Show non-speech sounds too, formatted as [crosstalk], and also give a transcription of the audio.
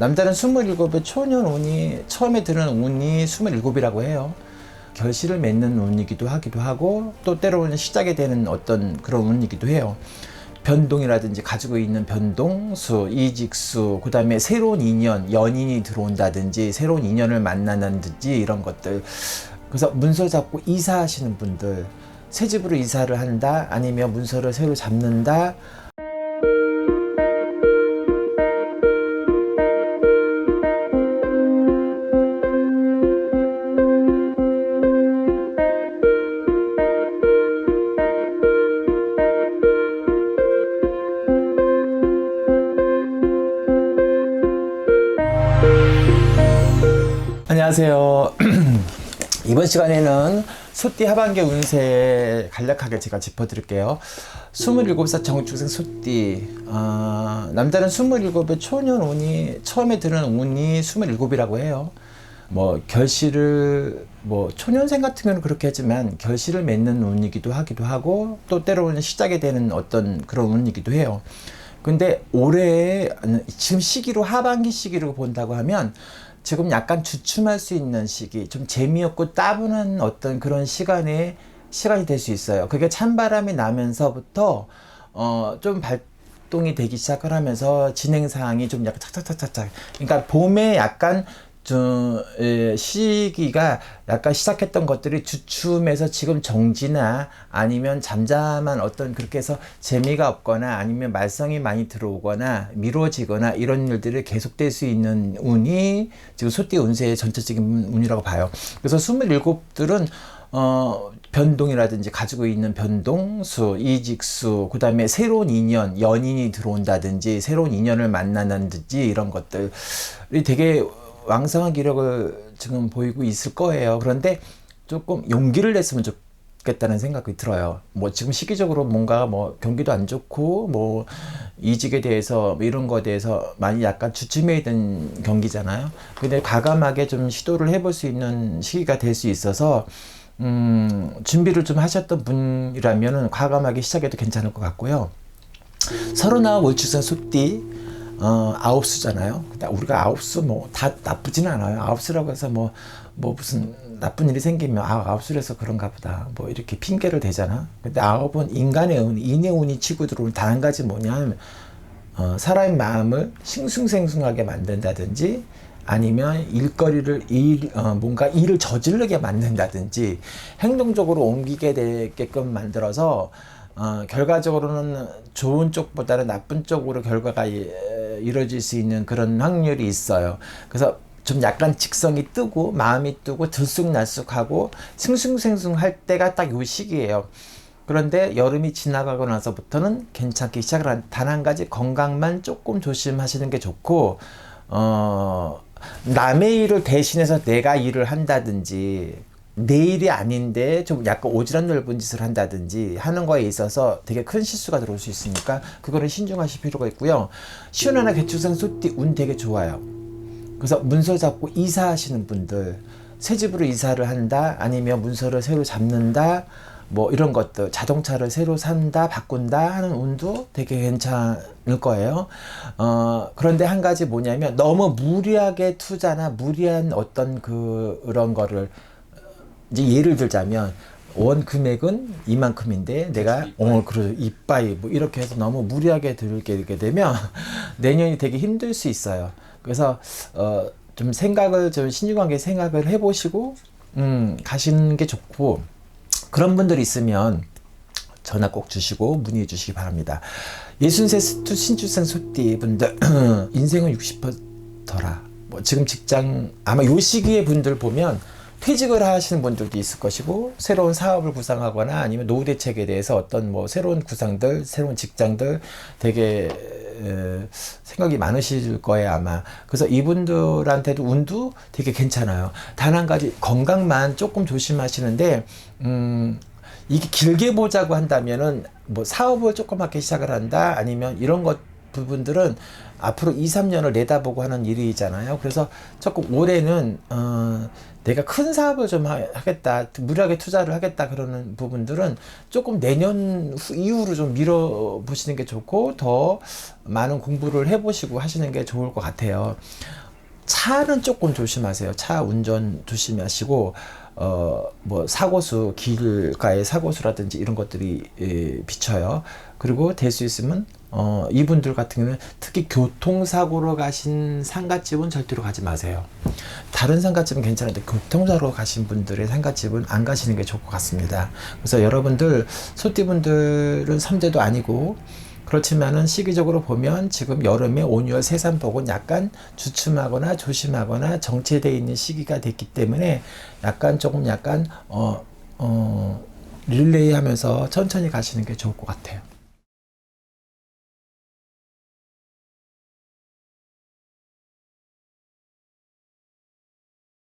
남자는 27의 초년 운이 처음에 드는 운이 27이라고 해요. 결실을 맺는 운이기도 하기도 하고 또 때로는 시작이 되는 어떤 그런 운이기도 해요. 변동이라든지 가지고 있는 변동수, 이직수, 그 다음에 새로운 인연, 연인이 들어온다든지 새로운 인연을 만나는지 이런 것들. 그래서 문서 잡고 이사하시는 분들, 새 집으로 이사를 한다, 아니면 문서를 새로 잡는다, 안녕하세요. [clears throat] 이번 시간에는 소띠 하반기 운세 간략하게 제가 짚어드릴게요. 27살 정축생 소띠. 어, 남자는 27의 초년 운이, 처음에 드는 운이 27이라고 해요. 뭐, 결실을, 뭐, 초년생 같은 경우는 그렇게 하지만, 결실을 맺는 운이기도 하기도 하고, 또 때로는 시작이 되는 어떤 그런 운이기도 해요. 근데 올해, 지금 시기로 하반기 시기로 본다고 하면, 지금 약간 주춤할 수 있는 시기, 좀 재미없고 따분한 어떤 그런 시간에 시간이 될 수 있어요. 그게 찬바람이 나면서부터 어 좀 발 동이 되기 시작을 하면서 진행 사항이 좀 약간 착착착착착. 그러니까 봄에 약간 좀 에, 시기가 약간 시작했던 것들이 주춤해서 지금 정지나 아니면 잠잠한 어떤 그렇게 해서 재미가 없거나 아니면 말썽이 많이 들어오거나 미뤄지거나 이런 일들이 계속될 수 있는 운이 지금 소띠 운세의 전체적인 운이라고 봐요. 그래서 27들은 어, 변동이라든지 가지고 있는 변동수, 이직수, 그 다음에 새로운 인연, 연인이 들어온다든지 새로운 인연을 만나는지 이런 것들이 되게 왕성한 기력을 지금 보이고 있을 거예요. 그런데 조금 용기를 냈으면 좋겠다는 생각이 들어요. 뭐 지금 시기적으로 뭔가 뭐 경기도 안 좋고 뭐 이직에 대해서 뭐 이런 거에 대해서 많이 약간 주춤해 있던 경기잖아요. 근데 과감하게 좀 시도를 해볼 수 있는 시기가 될 수 있어서 음, 준비를 좀 하셨던 분이라면 과감하게 시작해도 괜찮을 것 같고요. 서른아홉 월출산 소띠 어, 아홉 수잖아요. 우리가 아홉 수 뭐 다 나쁘지는 않아요. 아홉 수라고 해서 뭐, 뭐 무슨 나쁜 일이 생기면 아, 아홉 수라서 그런가 보다. 뭐 이렇게 핑계를 대잖아. 근데 아홉은 인간의 운, 인의 운이 치고 들어오는 단 한 가지 뭐냐면 어, 사람의 마음을 싱숭생숭하게 만든다든지 아니면 일거리를 일, 어, 뭔가 일을 저지르게 만든다든지 행동적으로 옮기게 되게끔 만들어서 어, 결과적으로는 좋은 쪽보다는 나쁜 쪽으로 결과가 이루어질 수 있는 그런 확률이 있어요. 그래서 좀 약간 직성이 뜨고 마음이 뜨고 들쑥날쑥하고 싱숭생숭할 때가 딱 요 시기예요. 그런데 여름이 지나가고 나서부터는 괜찮기 시작을 한 단 한 가지 건강만 조금 조심하시는 게 좋고 어 남의 일을 대신해서 내가 일을 한다든지 내 일이 아닌데 좀 약간 오지랖 넓은 짓을 한다든지 하는 거에 있어서 되게 큰 실수가 들어올 수 있으니까 그거는 신중하실 필요가 있고요. 시원하나 개축상 소띠 운 되게 좋아요. 그래서 문서 잡고 이사하시는 분들 새 집으로 이사를 한다 아니면 문서를 새로 잡는다 뭐 이런 것들 자동차를 새로 산다 바꾼다 하는 운도 되게 괜찮을 거예요. 어 그런데 한 가지 뭐냐면 너무 무리하게 투자나 무리한 어떤 그 그런 거를 이제 예를 들자면 원 금액은 이만큼인데 내가 어 그래 이빠이 뭐 이렇게 해서 너무 무리하게 들게 되면 [laughs] 내년이 되게 힘들 수 있어요. 그래서 어 좀 생각을 좀 신중하게 생각을 해보시고 음 가시는 게 좋고 그런 분들이 있으면 전화 꼭 주시고 문의해 주시기 바랍니다. 예순세 신출생 소띠 분들 [clears throat] 인생은 60%더라. 뭐 지금 직장 아마 요 시기의 분들 보면 퇴직을 하시는 분들도 있을 것이고 새로운 사업을 구상하거나 아니면 노후 대책에 대해서 어떤 뭐 새로운 구상들, 새로운 직장들 되게 에, 생각이 많으실 거예요 아마. 그래서 이분들한테도 운도 되게 괜찮아요. 단 한 가지 건강만 조금 조심하시는데 음. 이게 길게 보자고 한다면은 뭐 사업을 조그맣게 시작을 한다 아니면 이런 것 부분들은 앞으로 2, 3년을 내다보고 하는 일이잖아요. 그래서 조금 올해는 어, 내가 큰 사업을 좀 하- 하겠다, 무리하게 투자를 하겠다 그러는 부분들은 조금 내년 후, 이후로 좀 밀어 보시는 게 좋고 더 많은 공부를 해보시고 하시는 게 좋을 것 같아요. 차는 조금 조심하세요. 차 운전 조심하시고 어뭐 사고수 길가의 사고수라든지 이런 것들이 예, 비쳐요. 그리고 될 수 있으면 어 이분들 같은 경우는 특히 교통사고로 가신 상가집은 절대로 가지 마세요. 다른 상가집은 괜찮은데 교통사고로 가신 분들의 상가집은 안 가시는 게 좋을 것 같습니다. 그래서 여러분들 소띠분들은 삼재도 아니고 그렇지만은 시기적으로 보면 지금 여름에 온유월 세산복은 약간 주춤하거나 조심하거나 정체되어 있는 시기가 됐기 때문에 약간 조금 약간 어, 어, 릴레이 하면서 천천히 가시는 게 좋을 것 같아요.